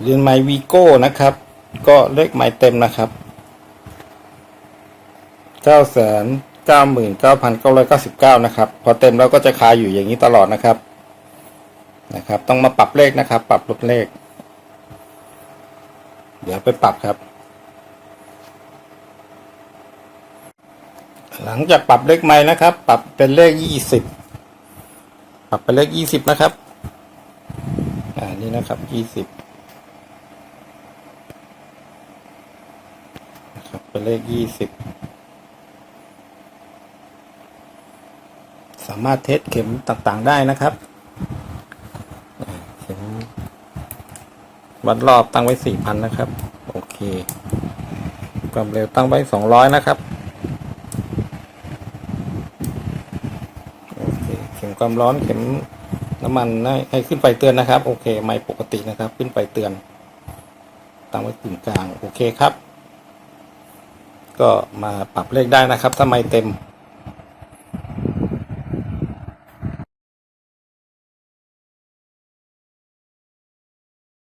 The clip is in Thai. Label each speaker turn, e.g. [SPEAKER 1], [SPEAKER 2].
[SPEAKER 1] เรือนไม้วีโก้นะครับ ก็เลขไม้เต็มนะครับ 9 9 99,999 นะครับ พอเต็มแล้วก็จะคาอยู่อย่างนี้ตลอดนะครับ นะครับ ต้องมาปรับเลขนะครับ ปรับลดเลข เดี๋ยวไปปรับครับ หลังจากปรับเลขไม้นะครับ ปรับเป็นเลข 20 ปรับเป็นเลข 20 นะครับ อ่า นี่นะครับ 20 ครับเป็นเลขยี่สิบสามารถเทสเข็มต่างๆได้นะครับเข็มวัดรอบตั้งไว้สี่พันนะครับ โอเค ความเร็วตั้งไว้สองร้อยนะครับโอเคเข็มความร้อนเข็มน้ำมันให้ให้ขึ้นไฟเตือนนะครับ โอเค ไม่ปกตินะครับ ขึ้นไฟเตือนตั้งไว้กึ่งกลาง โอเคครับ ก็มาปรับเลขได้นะครับ ถ้าไม่เต็ม